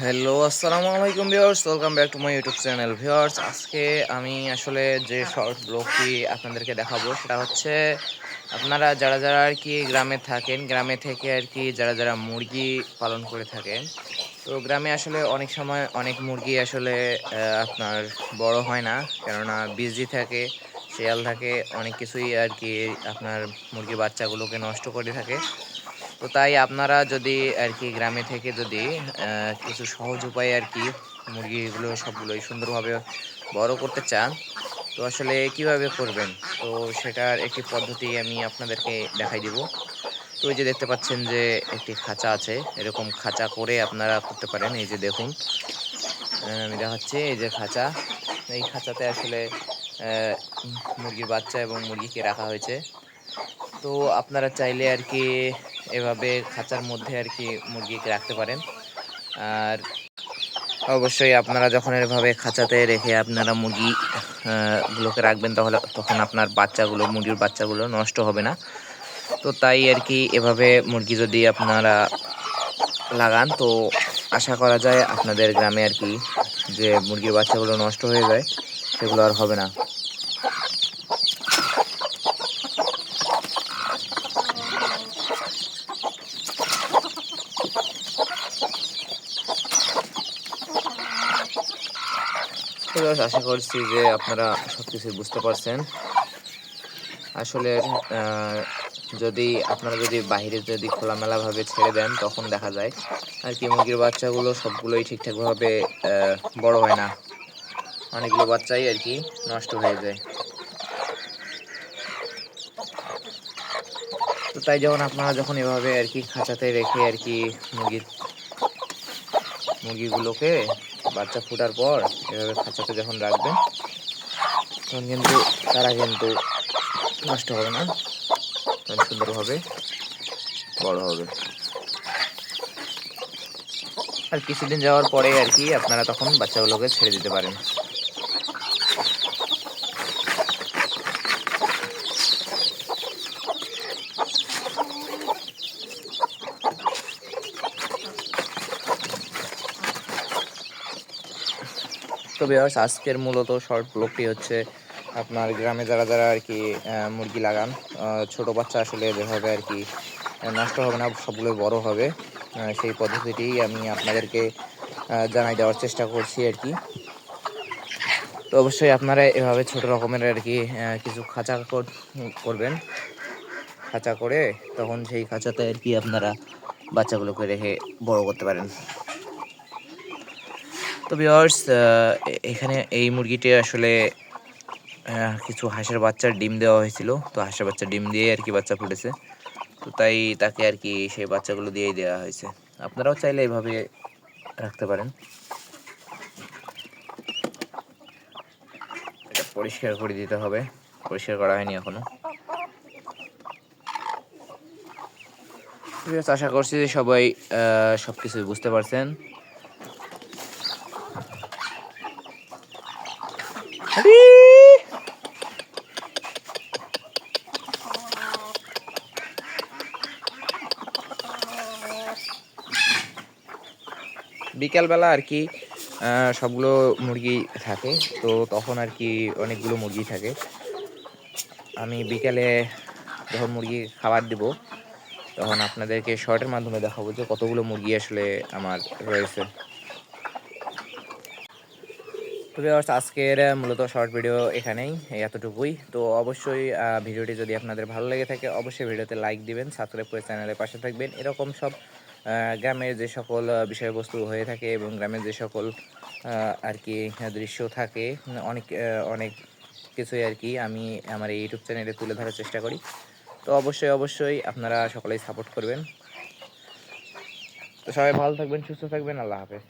Hello আসসালামু আলাইকুম viewers welcome back to my YouTube channel viewers আজকে আমি আসলে যে শর্ট ব্লগটি আপনাদেরকে দেখাবো, সেটা হচ্ছে আপনারা যারা যারা আর কি গ্রামে থাকেন, গ্রামে থেকে আর কি যারা যারা মুরগি পালন করে থাকেন, তো গ্রামে আসলে অনেক সময় অনেক মুরগি আসলে আপনার বড় হয় না। কেননা বিজি থাকে, শেয়াল থাকে, অনেক কিছুই আর কি আপনার মুরগির বাচ্চাগুলোকে নষ্ট করে থাকে। তো তাই আপনারা যদি আর কি গ্রামে থেকে যদি কিছু সহজ উপায়ে আর কি মুরগিগুলো সবগুলোই সুন্দরভাবে বড় করতে চান, তো আসলে কীভাবে করবেন? তো সেটার একটি পদ্ধতি আমি আপনাদেরকে দেখাই দিব। তো এই যে দেখতে পাচ্ছেন যে একটি খাঁচা আছে, এরকম খাঁচা করে আপনারা করতে পারেন। এই যে দেখুন আমি দেখাচ্ছি, এই যে খাঁচা। এই খাঁচাতে আসলে মুরগির বাচ্চা এবং মুরগিকে রাখা হয়েছে। তো আপনারা চাইলে আর কি এভাবে খাঁচার মধ্যে আর কি মুরগিকে রাখতে পারেন। আর অবশ্যই আপনারা যখন এভাবে খাঁচাতে রেখে আপনারা মুরগি গুলোকে রাখবেন তাহলে তখন আপনার বাচ্চাগুলো, মুরগির বাচ্চাগুলো নষ্ট হবে না। তো তাই আর কি এভাবে মুরগি যদি আপনারা লাগান, তো আশা করা যায় আপনাদের গ্রামে আর কি যে মুরগির বাচ্চাগুলো নষ্ট হয়ে যায়, সেগুলো আর হবে না। তো আশা করছি যে আপনারা সব কিছু বুঝতে পারছেন। আসলে যদি আপনারা যদি বাইরে যদি খোলামেলাভাবে ছেড়ে দেন, তখন দেখা যায় আর কি মুরগির বাচ্চাগুলো সবগুলোই ঠিকঠাকভাবে বড় হয় না। অনেকগুলো বাচ্চাই আর কি নষ্ট হয়ে যায়। তো তাই যখন আপনারা যখন এভাবে আর কি খাঁচাতে রেখে আর কি মুরগির মুরগিগুলোকে বাচ্চা ফোটার পর এভাবে খাঁচাতে যখন রাখবেন, তখন কিন্তু তারা কিন্তু নষ্ট হবে না, তখন সুন্দরভাবে বড় হবে। আর কিছুদিন যাওয়ার পরে আর কি আপনারা তখন বাচ্চাগুলোকে ছেড়ে দিতে পারেন। তো বিয়ার্স আজকের মূলত শর্ট ব্লগটি হচ্ছে আপনার গ্রামে যারা যারা আর কি মুরগি লাগান ছোট বাচ্চা আসলে যেভাবে আর কি নষ্ট হবে না, সবগুলো বড় হবে সেই পদ্ধতিটি আমি আপনাদেরকে জানাই দেওয়ার চেষ্টা করছি আর কি। তো অবশ্যই আপনারা এভাবে ছোট রকমের আর কি কিছু খাঁচা করবেন। খাঁচা করে তখন সেই খাঁচাতে আর কি আপনারা বাচ্চাগুলোকে রেখে বড় করতে পারেন। তো ভিউয়ার্স এখানে এই মুরগিটি আসলে কিছু হাঁসের বাচ্চার ডিম দেওয়া হয়েছিল। তো হাঁসের বাচ্চার ডিম দিয়ে আর কি বাচ্চা ফুটেছে তো তাই তাকে আর কি সেই বাচ্চাগুলো দিয়েই দেওয়া হয়েছে। আপনারাও চাইলে এইভাবে রাখতে পারেন। পরিষ্কার করে দিতে হবে। পরিষ্কার করা হয়নি এখনও। আশা করছি যে সবাই সব কিছু বুঝতে পারছেন। বিকালবেলা আর কি সবগুলো মুরগি থাকে, তো তখন আর কি অনেকগুলো মুরগি থাকে। আমি বিকালে যখন মুরগি খাবার দিব, তখন আপনাদেরকে শর্টের মাধ্যমে দেখাবো যে কতগুলো মুরগি আসলে আমার রয়েছে। তো viewers, আজকের মূলত শর্ট ভিডিও এখানেই এতটুকুই। তো অবশ্যই ভিডিওটি যদি আপনাদের ভালো লেগে থাকে অবশ্যই ভিডিওতে লাইক দিবেন সাবস্ক্রাইব করে চ্যানেলের পাশে থাকবেন। এরকম সব গ্রামের যে সকল বিষয়বস্তু হয়ে থাকে এবং গ্রামের যে সকল আর কি দৃশ্য থাকে অনেক অনেক কিছুই আর কি আমি আমার এই ইউটিউব চ্যানেলে তুলে ধরার চেষ্টা করি। তো অবশ্যই অবশ্যই আপনারা সকলেই সাপোর্ট করবেন। তো সবাই ভালো থাকবেন সুস্থ থাকবেন আল্লাহ হাফেজ।